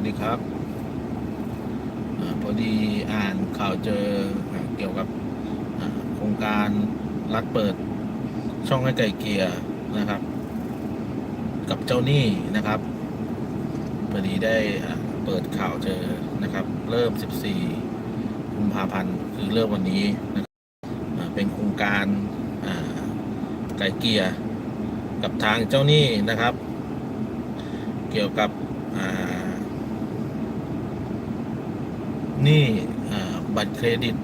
สวัสดีครับอพอดีอ่านข่าวเจอเกี่ยวกับโครงการรัฐเปิดช่องให้ไก่เกียร์นะครับ กับเจ้าหนี้นะครับพอดีได้เปิดข่าวเจอนะครับ เริ่ม 14กุมภาพันธ์คือเริ่มวันนี้นะครับเป็นโครงการไก่เกียร์กับทางเจ้าหนี้นะครับ เกี่ยวกับอ่า หนี่บัตรเครดิต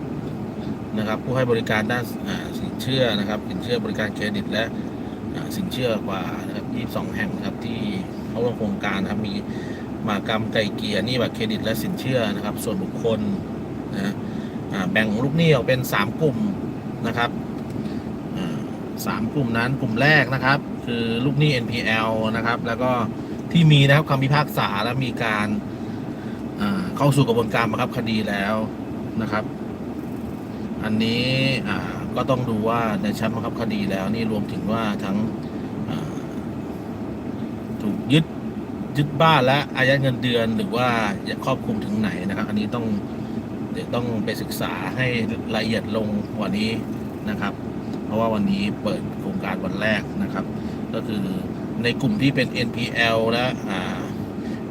นะครับผู้ให้บริการด้านสินเชื่อนะครับสินเชื่อบริการเครดิตและสินเชื่อกว่านะครับ22 แห่งนะครับที่เข้าร่วมโครงการนะครับมีมากรรมไก่เกียร์หนี่บัตรเครดิตและสินเชื่อนะครับ ส่วนบุคคลนะแบ่งลูกหนี้ออกเป็น 3 กลุ่มนะครับสามกลุ่มนั้นกลุ่มแรกนะครับ คือลูกหนี้ NPL นะครับ แล้วก็ที่มีนะครับคำพิพากษาและมีการ เข้าสู่กระบวนการบังคับคดีแล้วนะครับ อันนี้ก็ต้องดูว่าในชั้นบังคับคดีแล้วนี่รวมถึงว่าทั้งถูกยึดยึดบ้านและอายัดเงินเดือนหรือว่าครอบคลุมถึงไหนนะครับ อันนี้ต้องเดี๋ยวต้องไปศึกษาให้ละเอียดลงกว่านี้นะครับ เพราะว่าวันนี้เปิดโครงการวันแรกนะครับ ก็คือในกลุ่มที่เป็น NPL และอ่า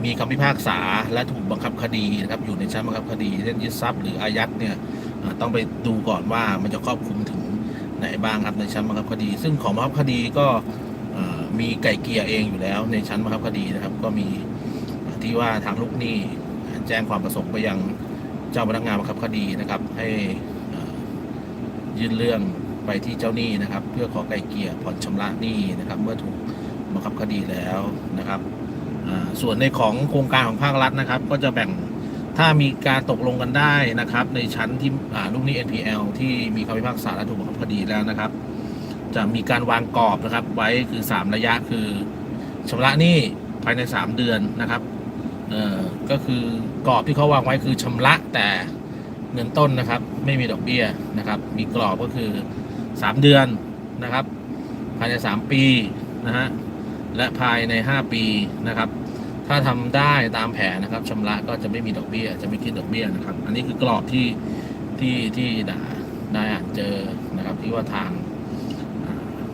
มีคำพิพากษาและถูกบังคับคดีนะครับอยู่ในชั้นบังคับคดีเช่นยึดทรัพย์หรืออายัดเนี่ยต้องไปดูก่อนว่ามันจะครอบคลุมถึงไหนบ้างครับในชั้นบังคับคดี ซึ่งของบังคับคดีก็มีไก่เกียร์เองอยู่แล้วในชั้นบังคับคดีนะครับ ก็มีที่ว่าทางลูกหนี้แจ้งความประสงค์ไปยังเจ้าพนักงานบังคับคดีนะครับ ให้ยื่นเรื่องไปที่เจ้าหนี้นะครับ เพื่อขอไกลเกลี่ยผ่อนชำระหนี้นะครับ เมื่อถูกบังคับคดีแล้วนะครับ ส่วนในของโครงการของภาครัฐนะครับ ก็จะแบ่งถ้ามีการตกลงกันได้นะครับ ในชั้นที่ลูกหนี้ NPL ที่มีคำพิพากษาและถูกบังคับคดีแล้วนะครับ จะมีการวางกรอบนะครับ ไว้คือ 3 ระยะคือชำระหนี้ภายใน 3 เดือนนะครับเอ่อก็คือกรอบที่เขาวางไว้คือชำระแต่เงินต้นนะครับ ไม่มีดอกเบี้ยนะครับ มีกรอบก็คือสามเดือนนะครับ ภายในสามปีนะฮะ และภายในห้าปีนะครับ ถ้าทำได้ตามแผนนะครับชำระก็จะไม่มีดอกเบี้ย จะไม่คิดดอกเบี้ยนะครับ อันนี้คือกรอบที่ที่ที่ได้ได้อ่านเจอนะครับที่ว่าทาง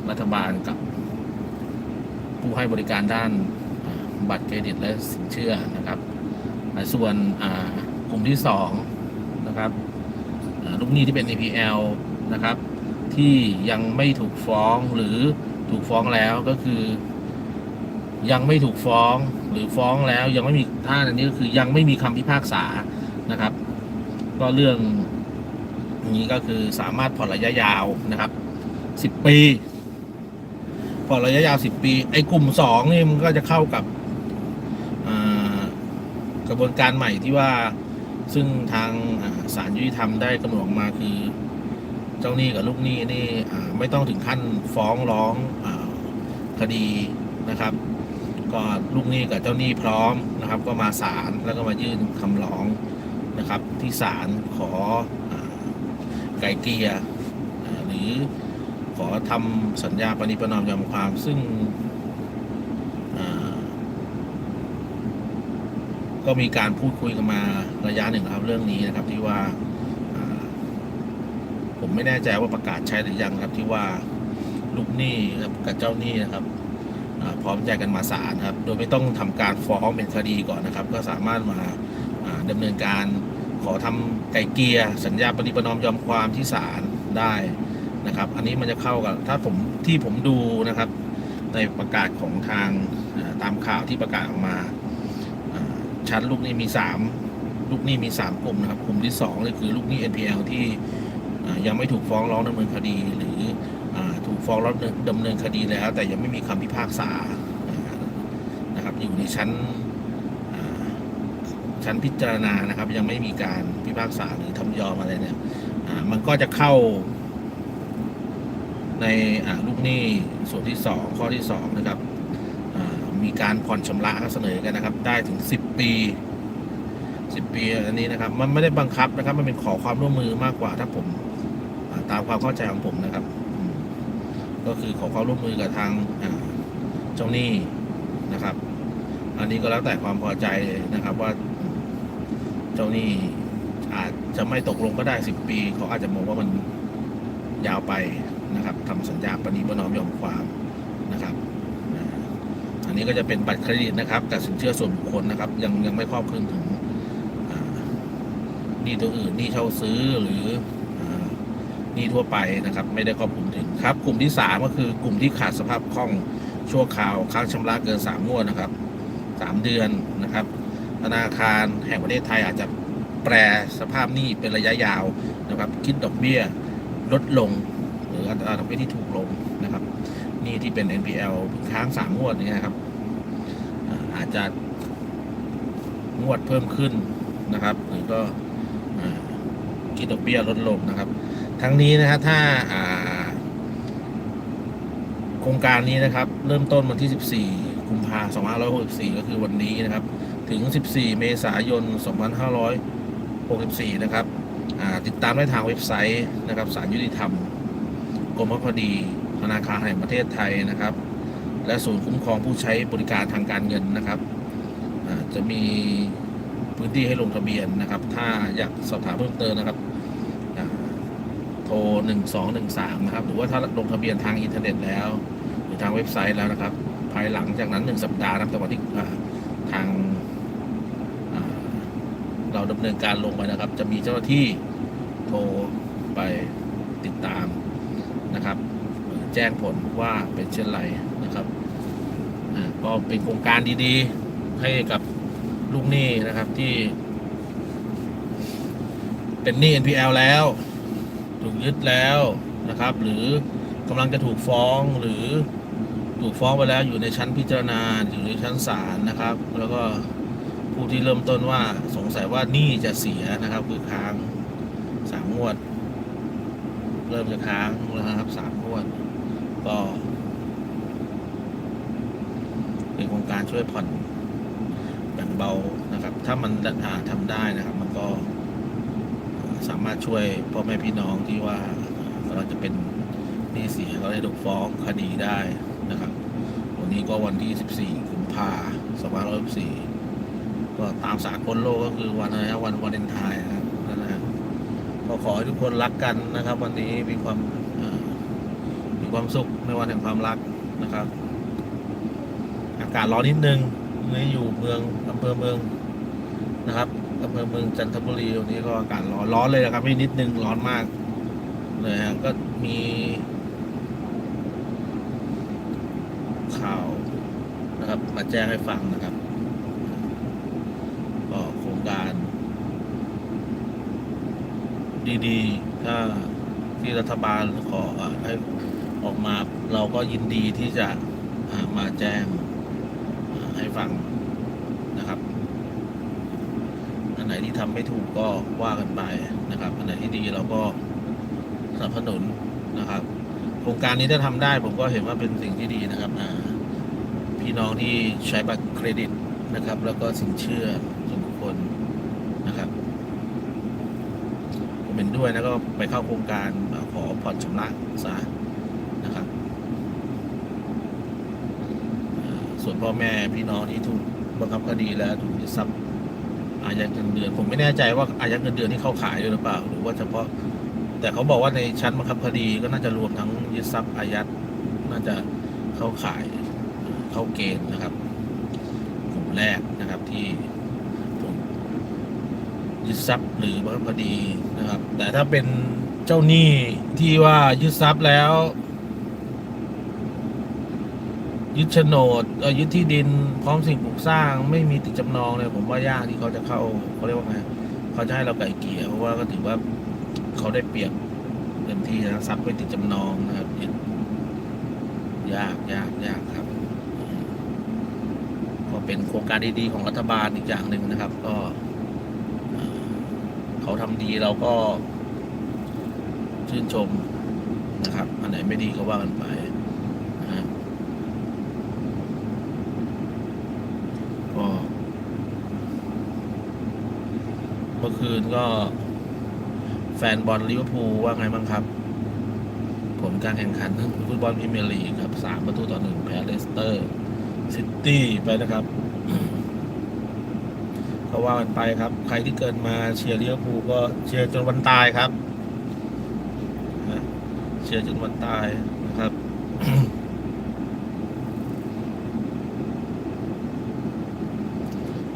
รัฐบาลกับ ผู้ให้บริการด้านบัตรเครดิตและสินเชื่อนะครับ ส่วนกลุ่มที่สองนะครับลูกหนี้ที่เป็น APL นะครับ ที่ยังไม่ถูกฟ้องหรือถูกฟ้องแล้วก็คือ ยังไม่ถูกฟ้องหรือฟ้องแล้วยังไม่มีท่าอันนี้ก็คือยังไม่มีคำพิพากษานะครับ ก็เรื่องนี้ก็คือสามารถผ่อนระยะยาวนะครับสิบปีผ่อนระยะยาวสิบปี ไอ้กลุ่มสองนี่มันก็จะเข้ากับกระบวนการใหม่ที่ว่าซึ่งทางศาลยุติธรรมได้กำหนดออกมาคือเจ้าหนี้กับลูกหนี้นี่ไม่ต้องถึงขั้นฟ้องร้องอคดีนะครับ ก็ลูกหนี้กับเจ้าหนี้พร้อมนะครับ ก็มาศาลแล้วก็มายื่นคำร้องนะครับ ที่ศาลขออไกลเกลี่ยหรือขอทำสัญญาปณิประนอมยอมความซึ่งก็มีการพูดคุยกันมาระยะหนึ่งครับเรื่องนี้นะครับที่ว่าผมไม่แน่ใจว่าประกาศใช้หรือยังครับที่ว่าลูกหนี้กับเจ้าหนี้นะครับ พร้อมใจกันมาศาลครับ โดยไม่ต้องทำการฟ้องเป็นคดีก่อนนะครับ ก็สามารถมาอ่าดำเนินการขอทำไก่เกียร์สัญญาปฏิปนอมยอมความที่ศาลได้นะครับ อันนี้มันจะเข้ากับถ้าผมที่ผมดูนะครับ ในประกาศของทางตามข่าวที่ประกาศออกมาชั้นลูกนี้มีสามลูกนี้มีสามกลุ่มนะครับ กลุ่มที่สองเลยคือลูกนี้ NPL ที่ยังไม่ถูกฟ้องร้องดำเนินคดีหรือ ฟ้องร้องดำเนินคดีแล้ว แต่ยังไม่มีคำพิพากษานะครับ อยู่ในชั้นชั้นพิจารณานะครับ ยังไม่มีการพิพากษาหรือทำยอมอะไรเนี่ยมันก็จะเข้า ในลูกหนี้ส่วนที่สองข้อที่สองนะครับมีการผ่อนชำระเสนอกันนะครับ ได้ถึงสิบปีสิบปีอันนี้นะครับ มันไม่ได้บังคับนะครับ มันเป็นขอความร่วมมือมากกว่าถ้าผมตามความเข้าใจของผมนะครับ ก็คือขอความร่วมมือกับทางเจ้าหนี้นะครับ อันนี้ก็แล้วแต่ความพอใจนะครับว่าเจ้าหนี้อาจจะไม่ตกลงก็ได้สิบปีเขาอาจจะมองว่ามันยาวไปนะครับทำสัญญาปณีประนอมยอมความนะครับอันนี้ก็จะเป็นบัตรเครดิตนะครับแต่สินเชื่อส่วนบุคคลนะครับ ยังยังไม่ครอบคลุมถึงหนี้ตัวอื่นหนี้เช่าซื้อหรือ อ่าหนี้ทั่วไปนะครับ ไม่ได้ครอบคลุมถึงครับ กลุ่มที่สามก็คือกลุ่มที่ขาดสภาพคล่องชั่วคราวค้างชำระเกินสามงวดนะครับสามเดือนนะครับ ธนาคารแห่งประเทศไทยอาจจะแปรสภาพหนี้เป็นระยะยาวนะครับ คิดดอกเบี้ยลดลง หรืออัตราดอกเบี้ยที่ถูกลงนะครับหนี้ที่เป็น NPL ค้างสามงวดอย่างเงี้ยครับ อาจจะงวดเพิ่มขึ้นนะครับหรือก็คิดดอกเบี้ยลดลงนะครับ ทั้งนี้นะครับถ้าโครงการนี้นะครับ เริ่มต้นวันที่ 14 กุมภาพันธ์2564 ก็คือวันนี้นะครับ ถึง 14 เมษายน 2564 นะครับติดตามได้ทางเว็บไซต์นะครับสารยุติธรรมกรมคดีธนาคารแห่งประเทศไทยนะครับ และศูนย์คุ้มครองผู้ใช้บริการทางการเงินนะครับจะมีพื้นที่ให้ลงทะเบียนนะครับ ถ้าอยากสอบถามเพิ่มเติมนะครับ ร1213 นะครับ หรือว่าถ้าลงทะเบียนทางอินเทอร์เน็ตแล้ว หรือทางเว็บไซต์แล้วนะครับ ภายหลังจากนั้น 1 สัปดาห์นับแต่วันที่ทางเราดำเนินการลงไปนะครับ จะมีเจ้าหน้าที่โทรไปติดตามนะครับ แจ้งผลว่าเป็นเช่นไรนะครับก็เป็นโครงการดีๆ ให้กับลูกหนี้นะครับที่ เป็นหนี้ NPL แล้ว ถูกยึดแล้วนะครับ หรือกำลังจะถูกฟ้องหรือถูกฟ้องไปแล้วอยู่ในชั้นพิจารณาอยู่ในชั้นศาลนะครับ แล้วก็ผู้ที่เริ่มต้นว่าสงสัยว่านี้จะเสียนะครับคือค้างสามงวด เริ่มจะค้างแล้วนะครับสามงวด ก็เป็นโครงการช่วยผ่อนแบ่งเบานะครับ ถ้ามันอ่าทำได้นะครับ มันก็ สามารถช่วยพ่อแม่พี่น้องที่ว่าเราจะเป็นนี้เสียก็ได้ถูกฟ้องคดีได้นะครับ วันนี้ก็วันที่ 14กุมภาพันธ์2564ก็ตามสากลโลกก็คือวันอะไรนะวันวาเลนไทน์นะครับนั่นนะฮะก็ขอให้ทุกคนรักกันนะครับ วันนี้มีความมีความสุขในวันแห่งความรักนะครับ อากาศร้อนนิดนึงนี่ออยู่เมืองอำเภอเมืองนะครับ อำเภอเมืองจันทบุรีวันนี้ก็อากาศร้อนร้อนเลยนะครับ ไม่นิดนึงร้อนมากเลยฮะก็มี ข่าวนะครับ มาแจ้งให้ฟังนะครับก็โครงการ ดีๆ ถ้าที่รัฐบาลขอให้ออกมาเราก็ยินดีที่จะมาแจ้งให้ฟังนะครับ อันไหนที่ทำไม่ถูกก็ว่ากันไปนะครับ อันไหนที่ดีเราก็สนับสนุนนะครับ โครงการนี้ถ้าทำได้ผมก็เห็นว่าเป็นสิ่งที่ดีนะครับพี่น้องที่ใช้บัตรเครดิตนะครับ แล้วก็สินเชื่อส่วนบุคคลนะครับผมเห็นด้วยแล้วก็ไปเข้าโครงการขอผ่อนชำระซะนะครับ ส่วนพ่อแม่พี่น้องที่ถูกบังคับคดีแล้วถูกยึดทรัพย์ อายัดเงินเดือน ผมไม่แน่ใจว่าอายัดเงินเดือนที่เข้าขายหรือเปล่า หรือว่าเฉพาะ แต่เขาบอกว่าในชั้นบังคับคดีก็น่าจะรวมทั้งยึดทรัพย์อายัดน่าจะเข้าขายเข้าเกณฑ์นะครับกลุ่มแรกนะครับที่ยึดทรัพย์หรือบังคับคดีนะครับ แต่ถ้าเป็นเจ้าหนี้ที่ว่ายึดทรัพย์แล้ว ยึดโฉนดยึดที่ดินพร้อมสิ่งปลูกสร้าง ไม่มีติดจำนองเนี่ยผมว่ายากที่เขาจะเข้าเขาเรียกว่าไงเขาจะให้เราไก่เกี่ยเพราะว่าก็ถือว่าเขาได้เปรียบเต็มที่นะทรัพย์ไปติดจำนองนะครับยึดยากยากยากครับ ก็เป็นโครงการดีๆของรัฐบาลอีกอย่างหนึ่งนะครับ ก็เขาทำดีเราก็ชื่นชมนะครับ อันไหนไม่ดีก็ว่ากันไปนะฮะก็ เมื่อคืนก็แฟนบอลลิเวอร์พูลว่าไงบ้างครับ ผลการแข่งขันฟุตบอลพรีเมียร์ลีกครับสามประตูต่อหนึ่งแพ้เลสเตอร์ซิตี้ไปนะครับก็ว่ากันไปครับ ใครที่เกิดมาเชียร์ลิเวอร์พูลก็เชียร์จนวันตายครับเชียร์จนวันตายนะครับ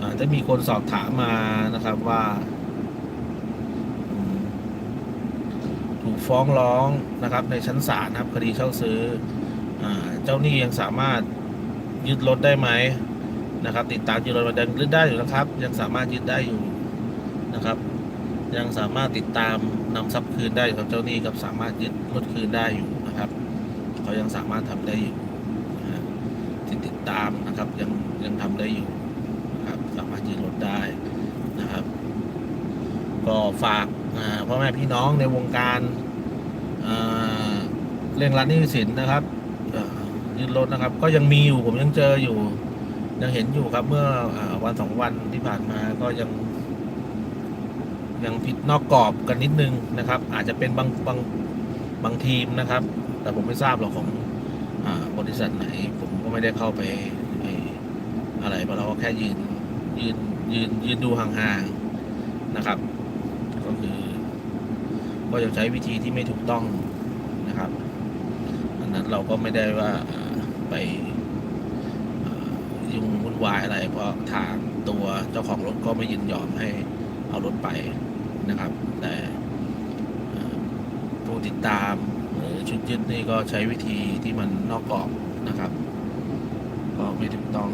อาจจะมีคนสอบถามมานะครับว่าอืมถูก ฟ้องร้องนะครับในชั้นศาลนะครับคดีเช่าซื้ออเจ้าหนี้ยังสามารถยึดรถได้ไหมนะครับ ติดตามยึดรถมายังยึดได้อยู่นะครับ ยังสามารถยึดได้อยู่นะครับ ยังสามารถติดตามนำทรัพย์คืนได้ครับเจ้าหนี้กับสามารถยึดรถคืนได้อยู่นะครับเขายังสามารถทำได้อยู่นะฮะที่ติดตามนะครับยังยังทำได้อยู่นะครับสามารถยืนรถได้นะครับ ก็ฝากพ่อแม่พี่น้องในวงการ เร่งรัดหนี้สินนะครับยืนรถนะครับ ก็ยังมีอยู่ผมยังเจออยู่ ยังเห็นอยู่ครับ เมื่ออวันสองวันที่ผ่านมาก็ยัง ยังผิดนอกกรอบกันนิดนึงนะครับ อาจจะเป็นบางบางบางทีมนะครับ แต่ผมไม่ทราบหรอกของอบริษัทไหน ผมก็ไม่ได้เข้าไปไอ้อะไรเพราะเราก็แค่ยืนยืนยืนยืนดูห่างๆนะครับ ก็คือ ก็จะใช้วิธีที่ไม่ถูกต้องนะครับ อันนั้นเราก็ไม่ได้ว่าไปยุ่งวุ่นวายอะไร เพราะทางตัวเจ้าของรถก็ไม่ยินยอมให้เอารถไปนะครับ แต่ผู้ติดตามหรือชุดยึดนี่ก็ใช้วิธีที่มันนอกกรอบนะครับ ก็ไม่ถูกต้อง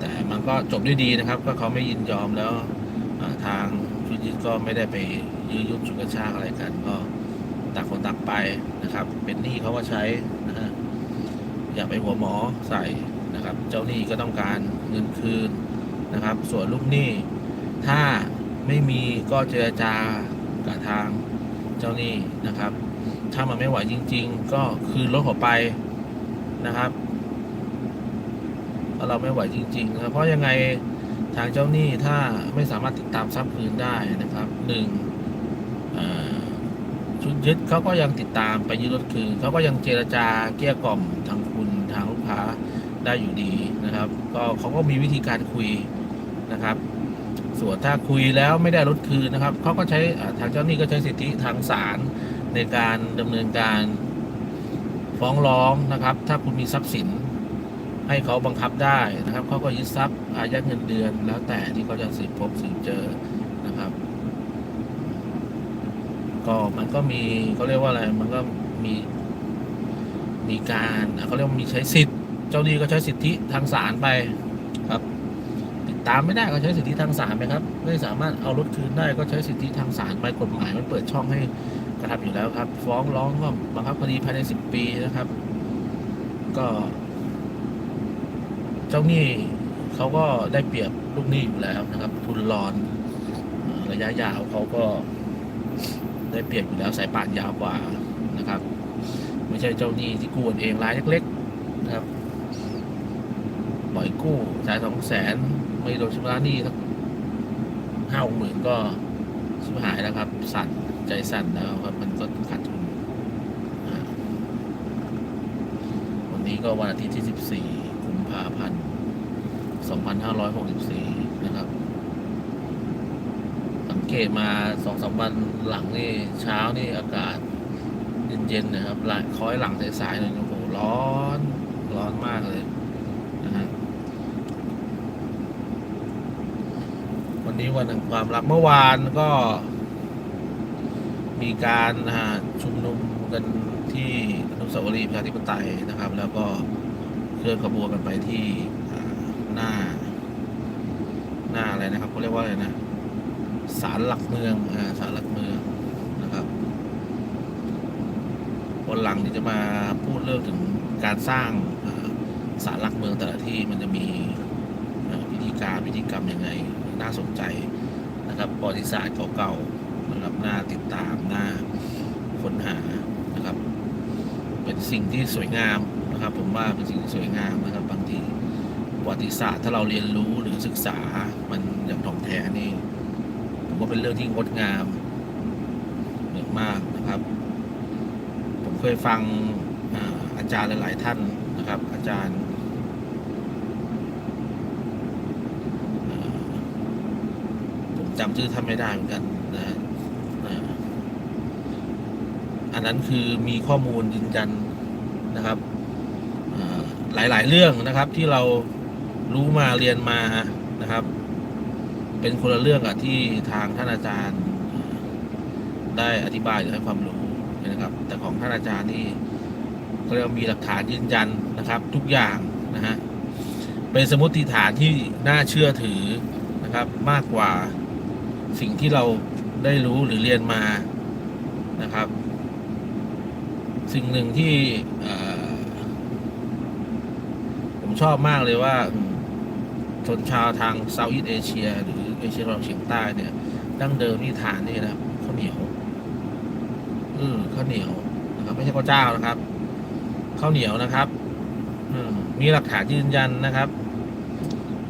แต่มันก็จบด้วยดีนะครับ ก็เขาไม่ยินยอมแล้วทาง ยึดก็ไม่ได้ไปยื้อยุดฉุกชากอะไรกัน ก็ต่างคนต่างไปนะครับ เป็นหนี้เขาก็ใช้นะฮะอย่าไปหัวหมอใส่นะครับ เจ้าหนี้ก็ต้องการเงินคืนนะครับ ส่วนลูกหนี้ ถ้าไม่มีก็เจรจากับทางเจ้าหนี้นะครับ ถ้ามันไม่ไหวจริง ๆ ก็คืนรถเขาไปนะครับถ้าเราไม่ไหวจริงๆนะเพราะยังไง ทางเจ้าหนี้ถ้าไม่สามารถติดตามทรัพย์คืนได้นะครับหนึ่งชุดยึดเขาก็ยังติดตามไปยึดรถคืนเขาก็ยังเจรจาเกลี้ยกล่อมทางคุณทางลูกค้าได้อยู่ดีนะครับ ก็เขาก็มีวิธีการคุยนะครับ ส่วนถ้าคุยแล้วไม่ได้รถคืนนะครับเขาก็ใช้ทางเจ้าหนี้ก็ใช้สิทธิทางศาลในการดำเนินการฟ้องร้องนะครับ ถ้าคุณมีทรัพย์สิน ให้เขาบังคับได้นะครับเขาก็ยึดทรัพย์อายัดเงินเดือน แล้วแต่ที่เขาจะสืบพบสืบเจอนะครับ ก็มันก็มีเขาเรียกว่าอะไรมันก็มีมีการเขาเรียกว่ามีใช้สิทธิ์ เจ้าหนี้ก็ใช้สิทธิทางศาลไปครับ ติดตามไม่ได้ก็ใช้สิทธิทางศาลไปครับไม่สามารถเอารถคืนได้ก็ใช้สิทธิทางศาลไปกฎหมายมันเปิดช่องให้กระทำอยู่แล้วครับ ฟ้องร้องก็บังคับคดีภายในสิบปีนะครับ ก็ เจ้าหนี้เขาก็ได้เปรียบลูกหนี้อยู่แล้วนะครับ ทุนรอนระยะยาวเขาก็ได้เปรียบอยู่แล้วสายป่านยาวกว่านะครับ ไม่ใช่เจ้าหนี้ที่กู้เองรายเล็กๆนะครับปล่อยกู้จ่ายสองแสนไม่โดนชำระหนี้สักห้าหกหมื่นก็ชิบหายแล้วครับ สั่นใจสั่นแล้วครับมันก็ขาดทุนวันนี้ก็วันอาทิตย์ที่14กุม ภาพันธ์ 2564 นะครับ สังเกตมาสองสามวันหลังนี่เช้านี่อากาศเย็นๆนะครับหลังคอยหลังสายๆเลยโอ้โหร้อนร้อนมากเลยนะฮะวันนี้วันแห่งความรักเมื่อวานก็มีการชุมนุมกันที่อนุสาวรีย์ประชาธิปไตยนะครับ แล้วก็ เคลื่อนขบวนกันไปที่หน้า หน้าอะไรนะครับเขาเรียกว่าอะไรนะศาลหลักเมืองอ่าศาลหลักเมืองนะครับวันหลังที่จะมาพูดเรื่องถึงการสร้างอ่าศาลหลักเมืองแต่ละที่มันจะมีพิธีการพิธีกรรมยังไง น่าสนใจนะครับประวัติศาสตร์เก่าๆนะครับน่าติดตามน่าค้นหานะครับ เป็นสิ่งที่สวยงาม นะครับ ผมว่าเป็นสิ่งสวยงามนะครับ บางทีประวัติศาสตร์ถ้าเราเรียนรู้หรือศึกษามันอย่างถ่องแท้นี่ผมว่าเป็นเรื่องที่งดงามอย่งมากนะครับ ผมเคยฟังอาจารย์หลาย ๆ ท่านนะครับ อาจารย์อ่าจำชื่อท่านไม่ได้เหมือนกันนะฮะอันนั้นคือมีข้อมูลยืนยันนะครับ หลาย ๆ เรื่องนะครับ ที่เรารู้มาเรียนมานะครับ เป็นคนละเรื่องกับที่ทางท่านอาจารย์ ได้อธิบายหรือให้ความรู้นะครับ แต่ของท่านอาจารย์นี่ก็เรียกมีหลักฐานยืนยันนะครับ ทุกอย่างนะฮะเป็นสมมติฐานที่น่าเชื่อถือนะครับ มากกว่าสิ่งที่เราได้รู้หรือเรียนมานะครับ สิ่งหนึ่งที่ ชอบมากเลยว่าชนชาวทางเซาท์อีสเอเชีย หรือเอเชียตะวันออกเฉียงใต้เนี่ย ดั้งเดิมนี่ฐานนี่นะข้าวเหนียว อืมข้าวเหนียวนะครับไม่ใช่ข้าวเจ้านะครับข้าวเหนียวนะครับ อืมมีหลักฐานยืนยันนะครับ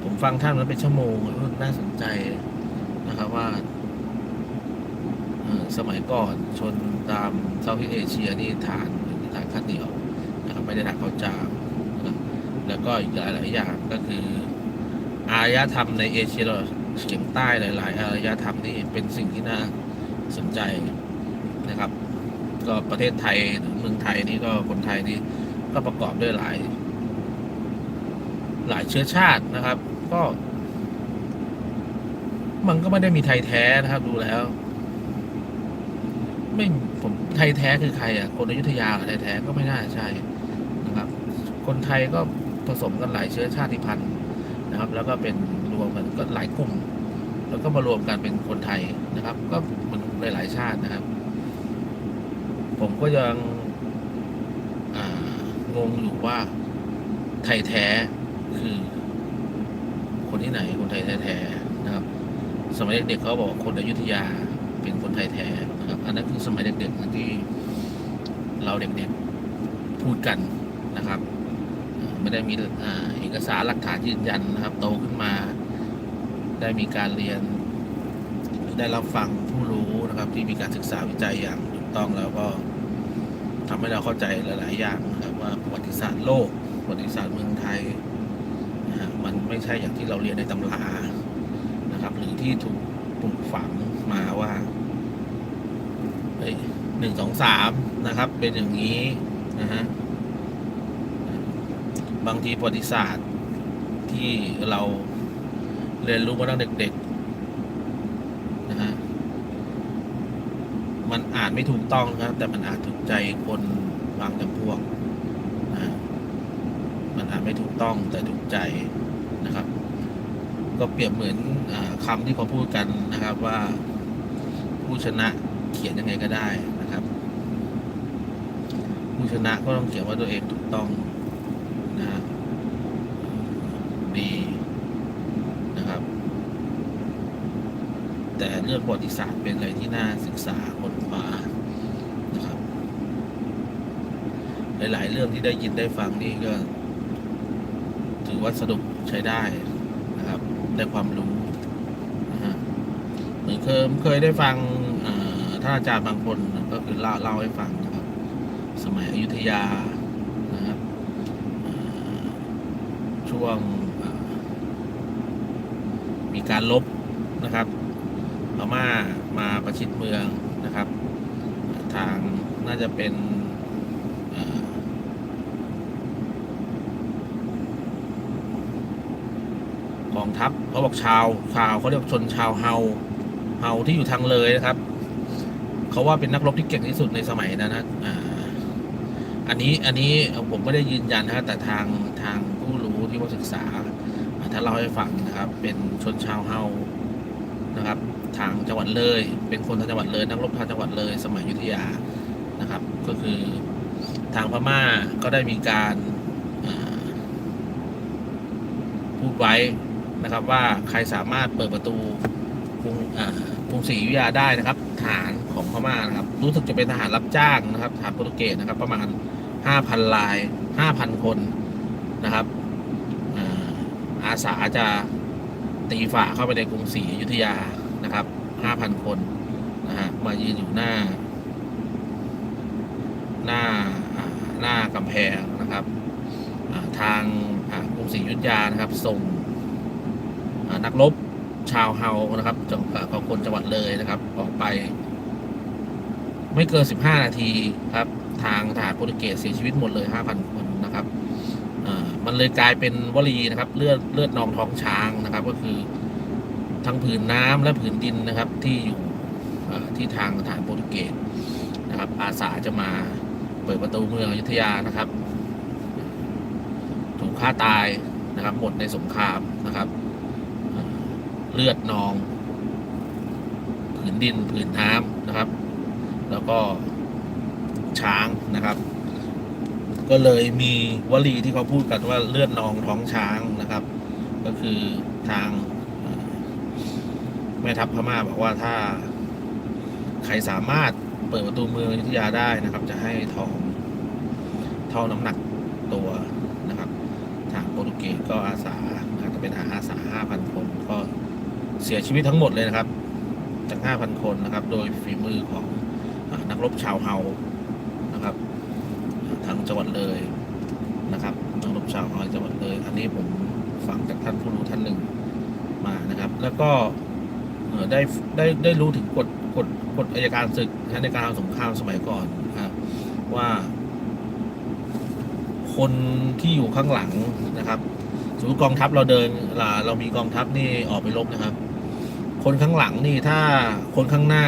ผมฟังท่านมันเป็นชั่วโมงน่าสนใจนะครับว่าสมัยก่อนชนตามเซาท์อีสเอเชียนี่ฐานฐานข้าวเหนียวนะครับไม่ได้ฐานข้าวเจ้า แล้วก็อีกหลาย ๆ อย่างก็คือ อารยธรรมในเอเชียตะวันออกเฉียงใต้หลาย ๆ อารยธรรมนี่เป็นสิ่งที่น่าสนใจนะครับ ก็ประเทศไทยหรือเมืองไทยนี่ก็คนไทยนี่ก็ประกอบด้วยหลาย หลายเชื้อชาตินะครับ ก็ มันก็ไม่ได้มีไทยแท้นะครับ ดูแล้ว ไม่ผมไทยแท้คือใครอะคนอยุธยาหรอไทยแท้ก็ไม่น่าใช่นะครับ คนไทยก็ ผสมกันหลายเชื้อชาติพันธุ์นะครับ แล้วก็เป็นรวมกันก็หลายกลุ่ม แล้วก็มารวมกันเป็นคนไทยนะครับ ก็มันหลาย ๆ ชาตินะครับ ผมก็ยังงงอยู่ว่าไทยแท้คือคนที่ไหนคนไทยแท้ๆนะครับ สมัยเด็กๆเขาบอกคนอยุธยาเป็นคนไทยแท้นะครับ อันนั้นคือสมัยเด็กๆที่เราเด็กๆพูดกันนะครับ ไม่ได้มีเอกสารหลักฐานยืนยันนะครับโตขึ้นมา ได้มีการเรียน ได้รับฟังผู้รู้นะครับ ที่มีการศึกษาวิจัยอย่างถูกต้องแล้วก็ทำให้เราเข้าใจหลาย ๆ อย่างนะครับว่าประวัติศาสตร์โลกประวัติศาสตร์เมืองไทยนะฮะมันไม่ใช่อย่างที่เราเรียนในตำรานะครับ หรือที่ถูกปลูกฝังมาว่าเฮ้ยหนึ่งสองสามนะครับ เป็นอย่างนี้นะฮะ บางทีประวัติศาสตร์ที่เราเรียนรู้มาตั้งเด็กๆนะฮะมันอานไม่ถูกต้องนะครับ แต่มันอาจถูกใจคนบางจำพวกนะฮะมันอานไม่ถูกต้องแต่ถูกใจนะครับ ก็เปรียบเหมือนอคำที่เขาพูดกันนะครับว่าผู้ชนะเขียนยังไงก็ได้นะครับ ผู้ชนะก็ต้องเขียนว่าตัวเองถูกต้อง นะฮะดีนะครับ แต่เรื่องประวัติศาสตร์เป็นอะไรที่น่าศึกษาค้นคว้านะครับ หลาย ๆ เรื่องที่ได้ยินได้ฟังนี่ก็ ถือว่าสนุกใช้ได้นะครับ ได้ความรู้นะฮะเหมือนเคยเคยได้ฟังท่านอาจารย์บางคนก็คือเล่าเล่าให้ฟังนะครับ สมัยอยุธยานะครับ ช่ วงมีการลบนะครับพม่ามาประชิดเมืองนะครับ ทางน่าจะเป็นกองทัพเขาบอกชาวชาวเขาเรียกชนชาวเฮาเฮาที่อยู่ทางเลยนะครับเขาว่าเป็นนักรบที่เก่งที่สุดในสมัยนั้นนะอันนี้อันนี้ผมไม่ได้ยืนยันนะแต่ทางทาง ที่ว่าศึกษาอ่าท่านเล่าให้ฟังนะครับ เป็นชนชาวเฮานะครับ ทางจังหวัดเลย เป็นคนทางจังหวัดเลยนักรบทางจังหวัดเลย สมัยยุทธยานะครับ ก็คือทางพม่าก็ได้มีการพูดไว้นะครับว่าใครสามารถเปิดประตูกรุงกรุงศรีอยุธยาได้นะครับฐานของพม่านะครับ รู้สึกจะเป็นทหารรับจ้างนะครับทหารโปรตุเกสนะครับ ประมาณห้าพันลายห้าพันคนนะครับ อาสาจะตีฝ่าเข้าไปในกรุงศรีอยุธยานะครับห้าพันคนนะฮะมายืนอยู่หน้า หน้าหน้ากำแพงนะครับทางกรุงศรีอยุธยานะครับ ส่งนักรบชาวเฮานะครับจังเอ่อของคนจังหวัดเลยนะครับ ออกไป ไม่เกิน 15 นาทีครับ ทางทหารโปรตุเกสเสียชีวิตหมดเลย 5,000 คน มันเลยกลายเป็นวลีนะครับ เลือดเลือดนองท้องช้างนะครับ ก็คือทั้งผืนน้ำและผืนดินนะครับ ที่อยู่ที่ทางทหารโปรตุเกสนะครับ อาสาจะมาเปิดประตูเมืองอยุธยานะครับ ถูกฆ่าตายนะครับ หมดในสงครามนะครับเอ่อเลือดนอง ผืนดินผืนน้ำนะครับ แล้วก็ช้างนะครับ ก็เลยมีวลีที่เขาพูดกันว่าเลือดนองท้องช้างนะครับ ก็คือทางแม่ทัพพม่าบอกว่าถ้าใครสามารถเปิดประตูเมืองอยุธยาได้นะครับ จะให้ทองเท่าน้ำหนักตัวนะครับ ทางโปรตุเกสก็อาสาจะเป็นอาสา5,000คนก็เสียชีวิตทั้งหมดเลยนะครับ จาก5,000คนนะครับ โดยฝีมือของนักรบชาวเฮา จังหวัดเลยนะครับนักรบชาวเฮาจังหวัดเลย อันนี้ผมฟังจากท่านผู้รู้ท่านหนึ่งมานะครับ แล้วก็ได้ได้ได้รู้ถึงกฎกฎกฎอายการศึกในการสงครามสมัยก่อนนะครับว่า คนที่อยู่ข้างหลังนะครับสมมติกองทัพเราเดินเราเรามีกองทัพนี่ออกไปรบนะครับ คนข้างหลังนี่ถ้าคนข้างหน้า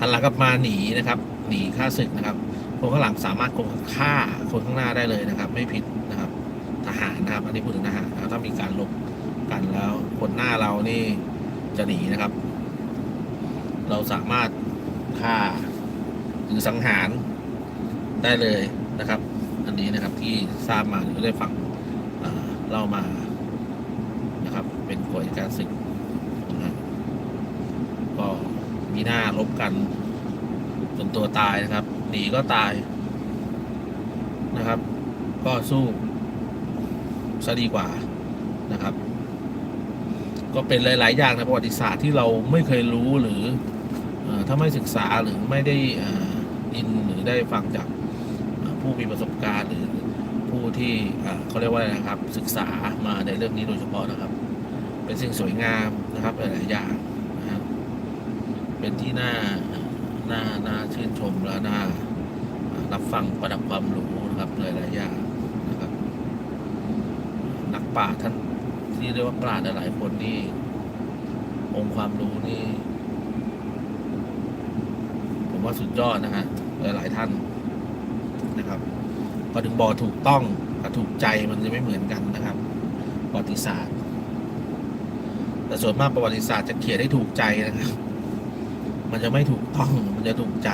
หันหลังกลับมาหนีนะครับ หนีฆ่าศึกนะครับ คนข้างหลังสามารถฆ่าคนข้างหน้าได้เลยนะครับ ไม่ผิดนะครับ ทหารนะครับ อันนี้พูดถึงทหารนะครับถ้ามีการลบกันแล้วคนหน้าเรานี่จะหนีนะครับ เราสามารถฆ่าหรือสังหารได้เลยนะครับ อันนี้นะครับที่ทราบมาหรือได้ฟังเล่ามานะครับ เป็นกฎอัยการศึกนะฮะก็มีหน้าลบกันจนตัวตายนะครับ หนีก็ตายนะครับ ก็สู้ซะดีกว่านะครับ ก็เป็นหลาย ๆ อย่างในประวัติศาสตร์ที่เราไม่เคยรู้หรือถ้าไม่ศึกษาหรือไม่ได้อินหรือได้ฟังจากผู้มีประสบการณ์หรือผู้ที่เอ่อเขาเรียกว่าอะไรนะครับ ศึกษามาในเรื่องนี้โดยเฉพาะนะครับ เป็นสิ่งสวยงามนะครับหลายๆอย่างนะครับเป็นที่น่า น่าน่าชื่นชมและน่ารับฟังประดับความรู้นะครับหลายๆอย่างนะครับ นักปราท่านที่เรียกว่าปราชญ์หลายๆคนนี่องค์ความรู้นี่ ผมว่าสุดยอดนะฮะหลายๆท่านนะครับพอถึงบอถูกต้องกับถูกใจมันจะไม่เหมือนกันนะครับประวัติศาสตร์ แต่ส่วนมากประวัติศาสตร์จะเขียนให้ถูกใจนะครับ มันจะไม่ถูกต้องมันจะถูกใจ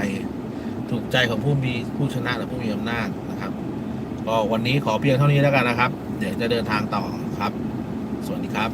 ถูกใจของผู้มีผู้ชนะหรือผู้มีอำนาจนะครับ ก็วันนี้ขอเพียงเท่านี้แล้วกันนะครับ เดี๋ยวจะเดินทางต่อครับ สวัสดีครับ